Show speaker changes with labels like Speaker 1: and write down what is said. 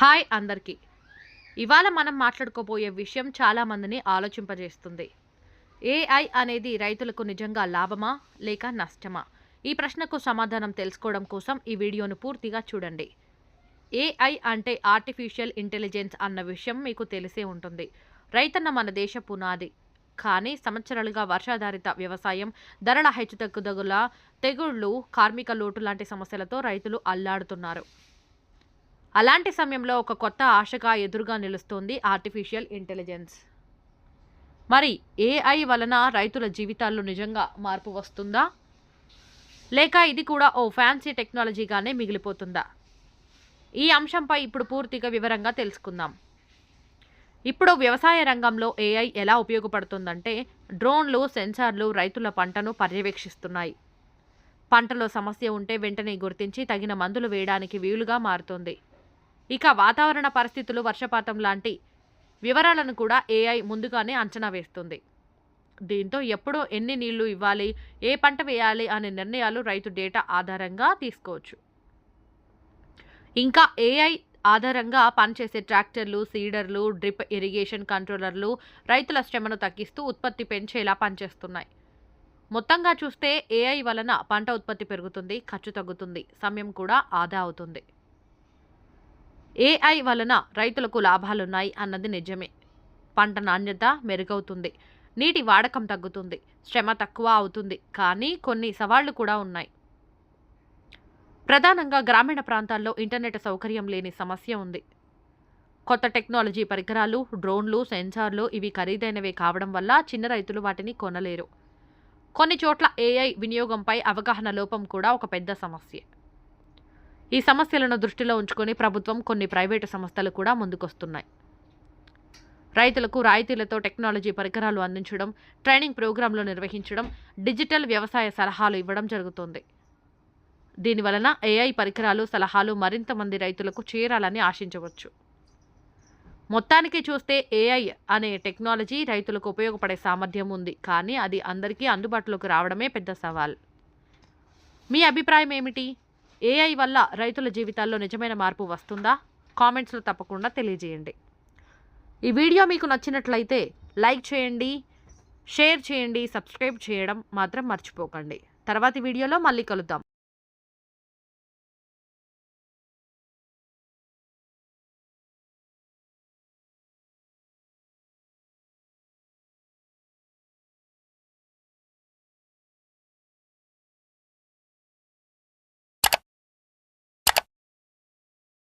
Speaker 1: Hi అందరికీ. ఇవాళ మనం మాట్లాడుకోబోయే విషయం చాలామందిని ఆలోచింపజేస్తుంది. ఏఐ అనేది రైతులకు నిజంగా లాభమా లేక నష్టమా? ఈ ప్రశ్నకు సమాధానం తెలుసుకోవడం కోసం ఈ వీడియోను పూర్తిగా చూడండి. ఏఐ అంటే ఆర్టిఫిషియల్ ఇంటెలిజెన్స్ అన్న విషయం మీకు తెలిసే ఉంటుంది. రైతన్న మన దేశ పునాది. కానీ సంవత్సరాలుగా వర్షాధారిత వ్యవసాయం ధరల హెచ్చుతగ్గుదగుల తెగుళ్ళు కార్మిక లోటు లాంటి సమస్యలతో రైతులు అల్లాడుతున్నారు. అలాంటి సమయంలో ఒక కొత్త ఆశగా ఎదురుగా నిలుస్తోంది ఆర్టిఫిషియల్ ఇంటెలిజెన్స్. మరి ఏఐ వలన రైతుల జీవితాల్లో నిజంగా మార్పు వస్తుందా? లేక ఇది కూడా ఓ ఫ్యాన్సీ టెక్నాలజీగానే మిగిలిపోతుందా? ఈ అంశంపై ఇప్పుడు పూర్తిగా వివరంగా తెలుసుకుందాం. ఇప్పుడు వ్యవసాయ రంగంలో ఏఐ ఎలా ఉపయోగపడుతుందంటే డ్రోన్లు సెన్సార్లు రైతుల పంటను పర్యవేక్షిస్తున్నాయి. పంటలో సమస్య ఉంటే వెంటనే గుర్తించి తగిన మందులు వేయడానికి వీలుగా మారుతుంది. ఇక వాతావరణ పరిస్థితులు వర్షపాతం లాంటి వివరాలను కూడా ఏఐ ముందుగానే అంచనా వేస్తుంది. దీంతో ఎప్పుడు ఎన్ని నీళ్ళు ఇవ్వాలి ఏ పంట వేయాలి అనే నిర్ణయాలు రైతు డేటా ఆధారంగా తీసుకోవచ్చు. ఇంకా ఏఐ ఆధారంగా పనిచేసే ట్రాక్టర్లు సీడర్లు డ్రిప్ ఇరిగేషన్ కంట్రోలర్లు రైతుల శ్రమను తగ్గిస్తూ ఉత్పత్తి పెంచేలా పనిచేస్తున్నాయి. మొత్తంగా చూస్తే ఏఐ వలన పంట ఉత్పత్తి పెరుగుతుంది ఖర్చు తగ్గుతుంది సమయం కూడా ఆదా అవుతుంది. ఏఐ వలన రైతులకు లాభాలున్నాయి అన్నది నిజమే. పంట నాణ్యత మెరుగవుతుంది. నీటి వాడకం తగ్గుతుంది. శ్రమ తక్కువ అవుతుంది. కానీ కొన్ని సవాళ్ళు కూడా ఉన్నాయి. ప్రధానంగా గ్రామీణ ప్రాంతాల్లో ఇంటర్నెట్ సౌకర్యం లేని సమస్య ఉంది. కొత్త టెక్నాలజీ పరికరాలు డ్రోన్లు సెన్సార్లు ఇవి ఖరీదైనవే కావడం వల్ల చిన్న రైతులు వాటిని కొనలేరు. కొన్ని చోట్ల ఏఐ వినియోగంపై అవగాహన లోపం కూడా ఒక పెద్ద సమస్య. ఈ సమస్యలను దృష్టిలో ఉంచుకొని ప్రభుత్వం కొన్ని ప్రైవేటు సంస్థలు కూడా ముందుకొస్తున్నాయి. రైతులకు రాయితీలతో టెక్నాలజీ పరికరాలు అందించడం ట్రైనింగ్ ప్రోగ్రాంలు నిర్వహించడం డిజిటల్ వ్యవసాయ సలహాలు ఇవ్వడం జరుగుతుంది. దీనివలన ఏఐ పరికరాలు సలహాలు మరింత మంది రైతులకు చేరాలని ఆశించవచ్చు. మొత్తానికి చూస్తే ఏఐ అనే టెక్నాలజీ రైతులకు ఉపయోగపడే సామర్థ్యం ఉంది కానీ అది అందరికీ అందుబాటులోకి రావడమే పెద్ద సవాల్. మీ అభిప్రాయం ఏమిటి? ఏఐ వల్ల రైతుల జీవితాల్లో నిజమైన మార్పు వస్తుందా? కామెంట్స్లో తప్పకుండా తెలియజేయండి. ఈ వీడియో మీకు నచ్చినట్లయితే లైక్ చేయండి షేర్ చేయండి సబ్స్క్రైబ్ చేయడం మాత్రం మర్చిపోకండి. తర్వాతి వీడియోలో మళ్ళీ కలుద్దాం.